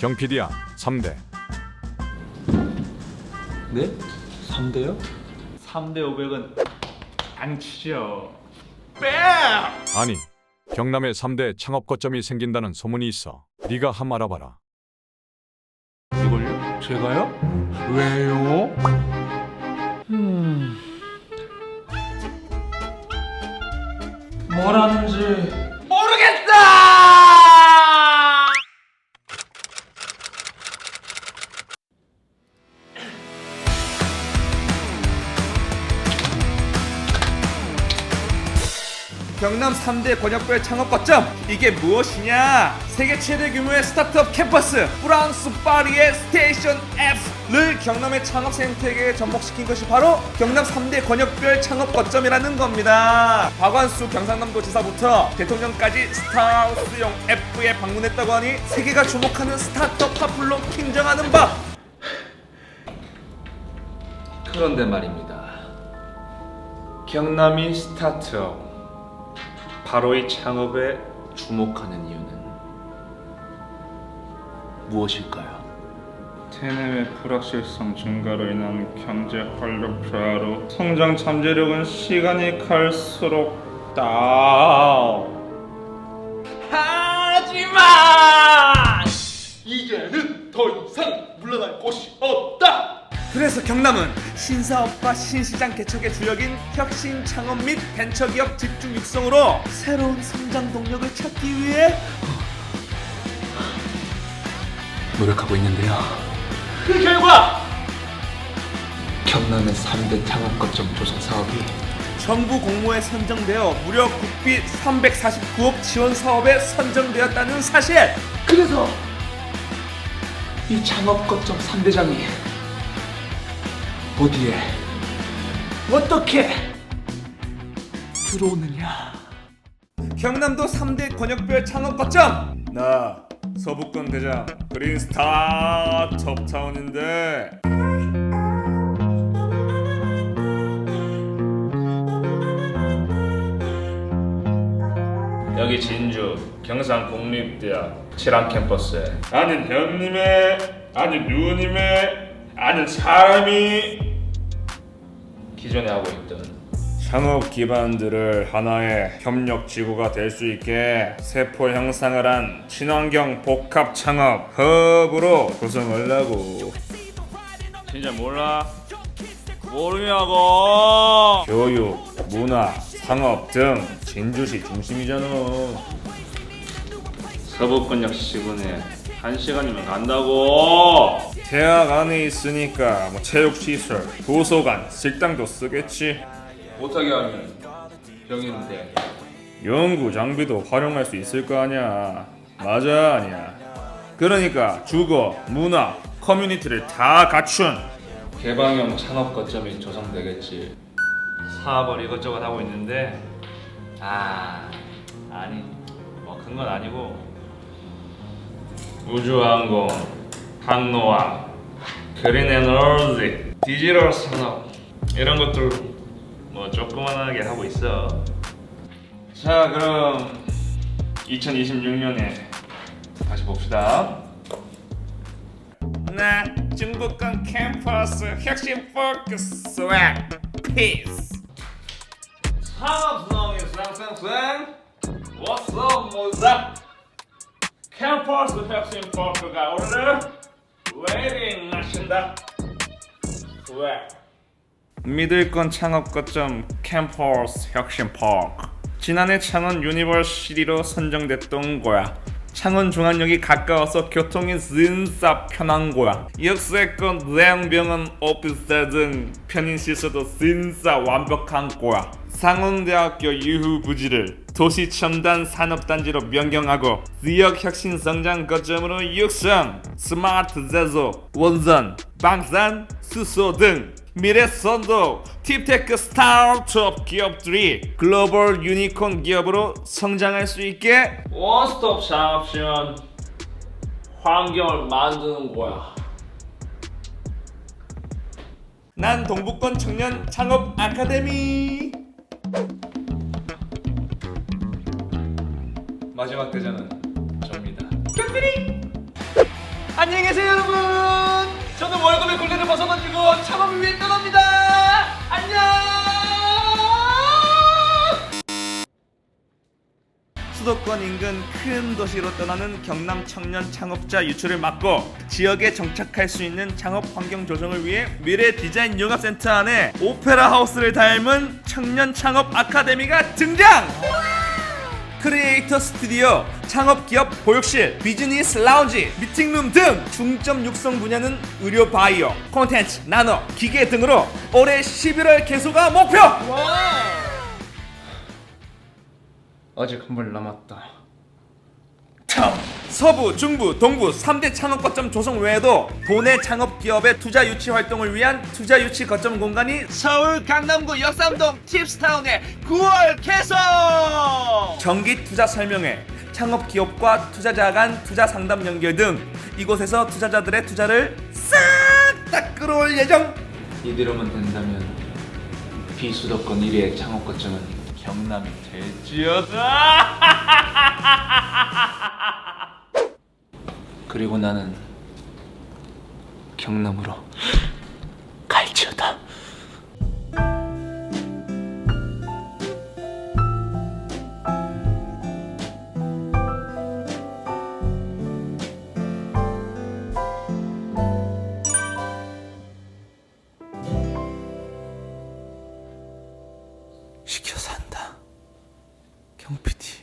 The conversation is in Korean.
경PD야 3대 네? 3대요? 3대 500은 안 치죠. 아니 경남에 3대 창업 거점이 생긴다는 소문이 있어 네가 한번 알아봐라 이걸요? 제가요? 왜요? 음... 뭐라는지 경남 3대 권역별 창업 거점. 이게 무엇이냐? 세계 최대 규모의 스타트업 캠퍼스 프랑스 파리의 스테이션 F를 경남의 창업 생태계에 접목시킨 것이 바로 경남 3대 권역별 창업 거점이라는 겁니다. 박완수 경상남도 지사부터 대통령까지 스타우스용 F에 방문했다고 하니 세계가 주목하는 스타트업 파플로 킹정하는 바 그런데 말입니다. 경남이 스타트업 바로 이 창업에 주목하는 이유는 무엇일까요? 대내외 불확실성 증가로 인한 경제 활력 저하로 성장 잠재력은 시간이 갈수록 다운. 하지만 이제는 더 이상 물러날 곳이 없다. 그래서 경남은 신사업과 신시장 개척의 주역인 혁신 창업 및 벤처기업 집중 육성으로 새로운 성장 동력을 찾기 위해 노력하고 있는데요. 그 결과 경남의 3대 창업 거점 조성 사업이 정부 공모에 선정되어 무려 국비 349억 지원 사업에 선정되었다는 사실. 그래서 이 창업 거점 3대장이 어디에? 어떻게 들어오느냐? 경남도 3대 권역별 창업 거점! 나 서북권 대장 그린 스타트업 타운인데. 여기 진주 경상국립대학 칠안 캠퍼스에. 아는 형님의 아는 누님의 아는 사람이 기존에 하고 있던 창업 기반들을 하나의 협력 지구가 될 수 있게 세포 형상을 한 친환경 복합 창업 허브로 구성하려고. 진짜 몰라? 모르냐고! 교육, 문화, 상업 등 진주시 중심이잖아. 서북권역 시군에 한 시간이면 간다고. 대학 안에 있으니까 뭐 체육시설, 도서관, 식당도 쓰겠지. 못하게 하면 병이는데. 연구 장비도 활용할 수 있을 거 아니야. 맞아 아니야. 그러니까 주거, 문화, 커뮤니티를 다 갖춘. 개방형 창업 거점이 조성되겠지. 사업을 이것저것 하고 있는데 아 아니 뭐 큰 건 아니고 우주항공 항로화 그린 에너지 디지털 산업 이런 것들 뭐 조그만하게 하고 있어. 자 그럼 2026년에 다시 봅시다. 나 중부권 캠퍼스 혁신 포커스 스웩 피스 산업성의 쌍쌍쌍 What's up, 모자? 캠퍼스 혁신 포크가 오늘 웨딩 하신다. 왜? 믿을 건 창업 거점 캠퍼스 혁신 파크. 지난해 창원 유니버시티로 선정됐던 거야 창원 중앙역이 가까워서 교통이 진짜 편한 거야 역세권 대형병원 오피스텔 등 편의시설도 진짜 완벽한 거야 상원대학교 유후 부지를 도시 첨단 산업단지로 변경하고 지역 혁신 성장 거점으로 육성 스마트 제조 원전 방산 수소 등 미래 선도 팁테크 스타트업 기업들이 글로벌 유니콘 기업으로 성장할 수 있게 원스톱 창업 지원 환경을 만드는 거야 난 동북권 청년 창업 아카데미 마지막 대장은 접니다. 안녕히 계세요 여러분. 저는 월급의 굴레를 벗어던지고 창업을 위해 떠납니다. 안녕. 수도권 인근 큰 도시로 떠나는 경남 청년 창업자 유출을 막고 지역에 정착할 수 있는 창업 환경 조성을 위해 미래 디자인 융합센터 안에 오페라 하우스를 닮은 청년 창업 아카데미가 등장! 크리에이터 스튜디오, 창업기업 보육실, 비즈니스 라운지, 미팅룸 등 중점 육성 분야는 의료 바이오, 콘텐츠, 나노, 기계 등으로 올해 11월 개소가 목표! 아직 한 번 남았다. 서부, 중부, 동부 3대 창업 거점 조성 외에도 도내 창업 기업의 투자 유치 활동을 위한 투자 유치 거점 공간이 서울 강남구 역삼동 팁스타운에 9월 개소! 정기 투자 설명회, 창업 기업과 투자자 간 투자 상담 연결 등 이곳에서 투자자들의 투자를 싹 다 끌어올 예정. 이대로만 된다면 비수도권 1위의 창업 거점은 경남이 될지어다. 그리고 나는 경남으로 갈지어다. 시켜서 한다. 경피